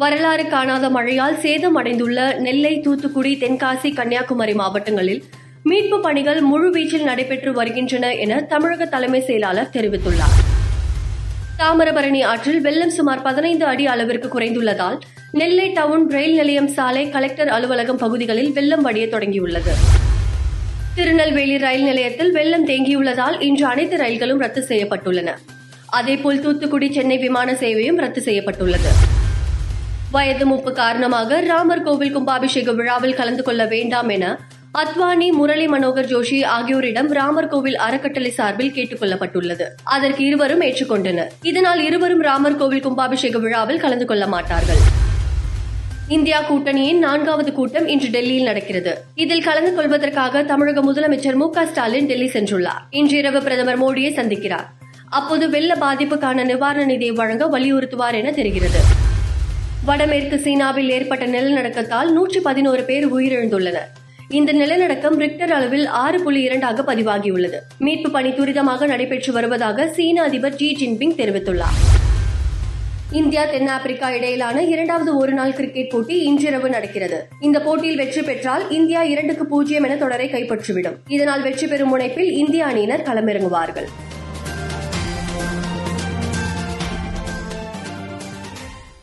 வரலாறு காணாத மழையால் சேதமடைந்துள்ள நெல்லை தூத்துக்குடி தென்காசி கன்னியாகுமரி மாவட்டங்களில் மீட்பு பணிகள் முழுவீச்சில் நடைபெற்று வருகின்றன என தமிழக தலைமை செயலாளர் தெரிவித்துள்ளார். தாமிரபரணி ஆற்றில் வெள்ளம் சுமார் பதினைந்து அடி அளவிற்கு குறைந்துள்ளதால் நெல்லை டவுன் ரயில் நிலையம் சாலை கலெக்டர் அலுவலகம் பகுதிகளில் வெள்ளம் வடிய தொடங்கியுள்ளது. திருநெல்வேலி ரயில் நிலையத்தில் வெள்ளம் தேங்கியுள்ளதால் இன்று அனைத்து ரயில்களும் ரத்து செய்யப்பட்டுள்ளன. அதேபோல் தூத்துக்குடி சென்னை விமான சேவையும் ரத்து செய்யப்பட்டுள்ளது. வயது மூப்பு காரணமாக ராமர் கோவில் கும்பாபிஷேக விழாவில் கலந்து கொள்ள வேண்டாம் என அத்வானி முரளி மனோகர் ஜோஷி ஆகியோரிடம் ராமர் கோவில் அறக்கட்டளை சார்பில் கேட்டுக் கொள்ளப்பட்டுள்ளது. அதற்கு இருவரும் ஏற்றுக்கொண்டனர். இதனால் இருவரும் ராமர் கோவில் கும்பாபிஷேக விழாவில் கலந்து கொள்ள மாட்டார்கள். இந்தியா கூட்டணியின் நான்காவது கூட்டம் இன்று டெல்லியில் நடக்கிறது. இதில் கலந்து கொள்வதற்காக தமிழக முதலமைச்சர் மு க ஸ்டாலின் டெல்லி சென்றுள்ளார். இன்றிரவு பிரதமர் மோடியை சந்திக்கிறார். அப்போது வெள்ள பாதிப்புக்கான நிவாரண நிதியை வழங்க வலியுறுத்துவார் என தெரிகிறது. வடமேற்கு சீனாவில் ஏற்பட்ட நிலநடுக்கத்தால் நூற்றி பதினோரு பேர் உயிரிழந்துள்ளனர். இந்த நிலநடுக்கம் ரிக்டர் அளவில் ஆறு புள்ளி இரண்டாக பதிவாகியுள்ளது. மீட்பு பணி துரிதமாக நடைபெற்று வருவதாக சீன அதிபர் ஜி ஜின்பிங் தெரிவித்துள்ளார். இந்தியா தென்னாப்பிரிக்கா இடையிலான இரண்டாவது ஒருநாள் கிரிக்கெட் போட்டி இன்றிரவு நடக்கிறது. இந்த போட்டியில் வெற்றி பெற்றால் இந்தியா இரண்டுக்கு பூஜ்ஜியம் என தொடரை கைப்பற்றிவிடும். இதனால் வெற்றி பெறும் முனைப்பில் இந்திய அணியினர் களமிறங்குவார்கள்.